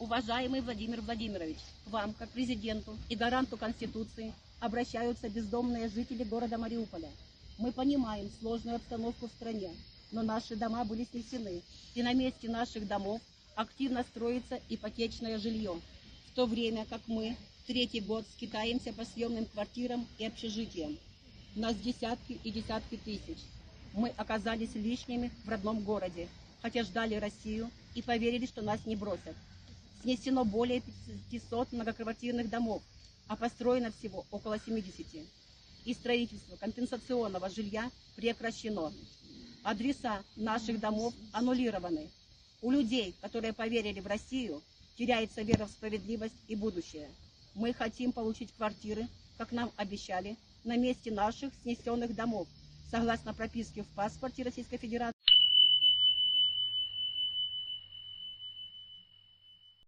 Уважаемый Владимир Владимирович, вам, как президенту и гаранту Конституции, обращаются бездомные жители города Мариуполя. Мы понимаем сложную обстановку в стране, но наши дома были снесены, и на месте наших домов активно строится ипотечное жилье, в то время как мы третий год скитаемся по съемным квартирам и общежитиям. Нас десятки и десятки тысяч. Мы оказались лишними в родном городе, хотя ждали Россию и поверили, что нас не бросят. Снесено более 500 многоквартирных домов, а построено всего около 70. И строительство компенсационного жилья прекращено. Адреса наших домов аннулированы. У людей, которые поверили в Россию, теряется вера в справедливость и будущее. Мы хотим получить квартиры, как нам обещали, на месте наших снесенных домов, согласно прописке в паспорте Российской Федерации